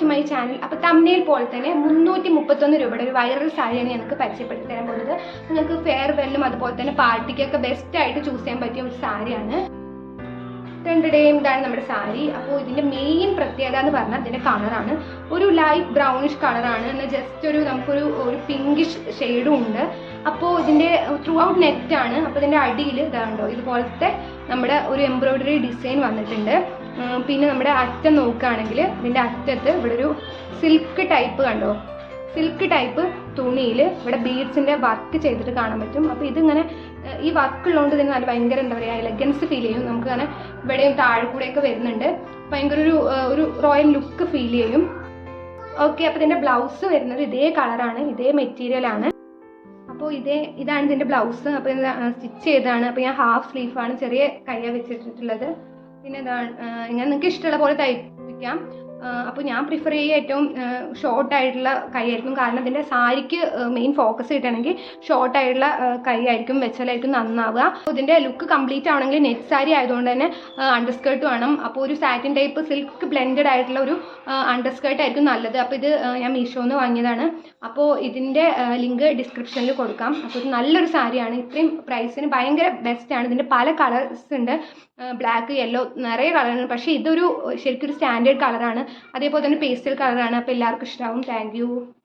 To my channel അപ്പോൾ തമ്മിൽ പോലെ തന്നെ മുന്നൂറ്റി മുപ്പത്തൊന്ന് രൂപയുടെ ഒരു വൈറൽ സാരിയാണ് ഞങ്ങൾക്ക് പരിചയപ്പെടുത്തി തരാൻ പോകുന്നത്. നിങ്ങൾക്ക് ഫെയർവെല്ലും അതുപോലെ തന്നെ പാർട്ടിക്കൊക്കെ ബെസ്റ്റ് ആയിട്ട് ചൂസ് ചെയ്യാൻ പറ്റിയ ഒരു സാരിയാണ്. രണ്ടിടെയും ഇതാണ് നമ്മുടെ സാരി. അപ്പോൾ ഇതിന്റെ മെയിൻ പ്രത്യേകത എന്ന് പറഞ്ഞാൽ ഇതിന്റെ കളറാണ് ഒരു ലൈറ്റ് ബ്രൗണിഷ് കളറാണ് എന്നാൽ ജസ്റ്റ് ഒരു നമുക്കൊരു ഒരു പിങ്കിഷ് ഷെയ്ഡും ഉണ്ട്. അപ്പോൾ ഇതിന്റെ ത്രൂ ഔട്ട് നെറ്റാണ് അപ്പോൾ ഇതിന്റെ അടിയിൽ ഇതാണ്ടോ ഇതുപോലത്തെ നമ്മുടെ ഒരു എംബ്രോയ്ഡറി ഡിസൈൻ വന്നിട്ടുണ്ട്. പിന്നെ നമ്മുടെ അറ്റം നോക്കുകയാണെങ്കിൽ ഇതിന്റെ അറ്റത്ത് ഇവിടെ ഒരു സിൽക്ക് ടൈപ്പ് കണ്ടോ? സിൽക്ക് ടൈപ്പ് തുണിയിൽ ഇവിടെ ബീഡ്സിന്റെ വർക്ക് ചെയ്തിട്ട് കാണാൻ പറ്റും. അപ്പോൾ ഇതിങ്ങനെ ഈ വർക്ക് ഉള്ളതുകൊണ്ട് തന്നെ നല്ല ഭയങ്കര എന്താ പറയുക എലഗൻസ് ഫീൽ ചെയ്യും. നമുക്ക് അങ്ങനെ ഇവിടെയും താഴെ കൂടെയൊക്കെ വരുന്നുണ്ട്. ഭയങ്കര ഒരു ഒരു റോയൽ ലുക്ക് ഫീൽ ചെയ്യും. ഓക്കെ അപ്പോൾ ഇതിന്റെ ബ്ലൗസ് വരുന്നത് ഇതേ കളറാണ് ഇതേ മെറ്റീരിയലാണ് അപ്പോൾ ഇതേ ഇതാണ് ഇതിന്റെ ബ്ലൗസ് അപ്പോൾ സ്റ്റിച്ച് ചെയ്തതാണ്. അപ്പോൾ ഞാൻ ഹാഫ് സ്ലീഫാണ് ചെറിയ കയ്യ വെച്ചിട്ടുള്ളത്. പിന്നെ ഇങ്ങനെ നിങ്ങൾക്ക് ഇഷ്ടമുള്ള പോലെ തയ്പ്പിക്കാം. അപ്പോൾ ഞാൻ പ്രിഫർ ചെയ്യുക ഏറ്റവും ഷോർട്ട് ആയിട്ടുള്ള കൈയായിരിക്കും. കാരണം ഇതിന്റെ സാരിക്ക് മെയിൻ ഫോക്കസ് കിട്ടണമെങ്കിൽ ഷോർട്ട് ആയിട്ടുള്ള ആ, കൈ ആയിരിക്കും വെച്ചാലായിരിക്കും നന്നാവുക. അപ്പോൾ ഇതിന്റെ ലുക്ക് കംപ്ലീറ്റ് ആവണമെങ്കിൽ നെറ്റ് സാരി ആയതുകൊണ്ട് തന്നെ അണ്ടർസ്കേർട്ട് വേണം. അപ്പോൾ ഒരു സാറ്റിൻ ടൈപ്പ് സിൽക്ക് ബ്ലെൻഡഡ് ആയിട്ടുള്ള ഒരു അണ്ടർസ്കേർട്ട് ആയിരിക്കും നല്ലത്. അപ്പോൾ ഇത് ഞാൻ മീഷോന്ന് വാങ്ങിയതാണ്. അപ്പോൾ ഇതിന്റെ ലിങ്ക് ഡിസ്ക്രിപ്ഷനിൽ കൊടുക്കാം. അപ്പോൾ നല്ലൊരു സാരിയാണ്. ഇത്രയും പ്രൈസിന് ഭയങ്കര ആണ്. ഇതിന്റെ പല കളേഴ്സ് ഉണ്ട്. ബ്ലാക്ക് യെല്ലോ നിറയെ കളറുണ്ട് പക്ഷേ ഇതൊരു ശരിക്കും ഒരു സ്റ്റാൻഡേർഡ് കളറാണ് അതേപോലെ തന്നെ പേസ്റ്റൽ കളറാണ് അപ്പോൾ എല്ലാവർക്കും ഇഷ്ടമാവും താങ്ക്